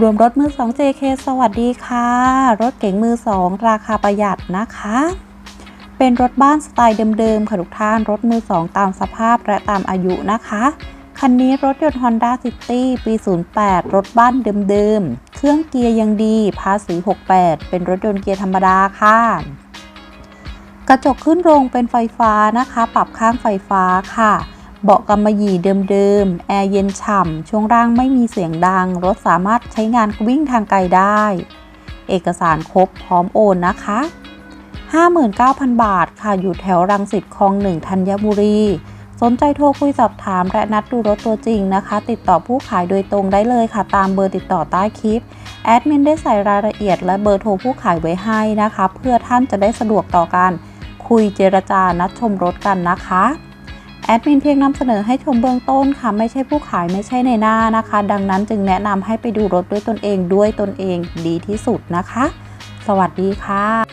รวมรถมือ 2 JK สวัสดีค่ะ รถเก๋งมือ 2 ราคาประหยัดนะคะ เป็นรถบ้านสไตล์เดิมๆค่ะทุกท่าน รถมือ 2 ตามสภาพและตามอายุนะคะ คันนี้รถยนต์ Honda City ปี 08 รถบ้านเดิมๆ เครื่องเกียร์ยังดี ภาษี 68 เป็นรถยนต์เกียร์ธรรมดาค่ะ กระจกขึ้นโรงเป็นไฟฟ้านะคะ ปรับข้างไฟฟ้าค่ะ เบาะกำมะหยี่เดิมๆ แอร์เย็นฉ่ำ ช่วงล่างไม่มีเสียงดัง รถสามารถใช้งานวิ่งทางไกลได้ เอกสารครบพร้อมโอนนะคะ 59,000 บาทค่ะ อยู่แถวรังสิตคลองหนึ่งธัญบุรี สนใจโทรคุยสอบถามและนัดดูรถตัวจริงนะคะ ติดต่อผู้ขายโดยตรงได้เลยค่ะ ตามเบอร์ติดต่อใต้คลิป แอดมินได้ใส่รายละเอียดและเบอร์โทรผู้ขายไว้ให้นะคะ เพื่อท่านจะได้สะดวกต่อการคุยเจรจานัดชมรถกันนะคะ แอดมินเพียงนำเสนอให้ชมเบื้องต้นค่ะ ไม่ใช่ผู้ขายไม่ใช่ในหน้านะคะ ดังนั้นจึงแนะนำให้ไปดูรถด้วยตนเองด้วยตนเองดีที่สุดนะคะ สวัสดีค่ะ